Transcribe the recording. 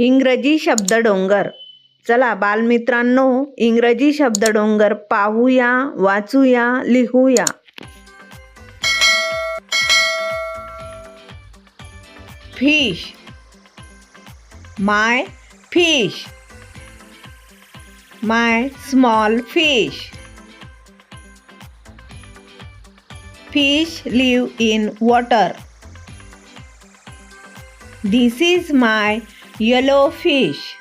इंग्रजी शब्द डोंगर. चला बालमित्रांनो इंग्रजी शब्द डोंगर पाहूया वाचूया लिहूया. Fish. My fish. My small fish. Fish live in water. This is my yellow fish.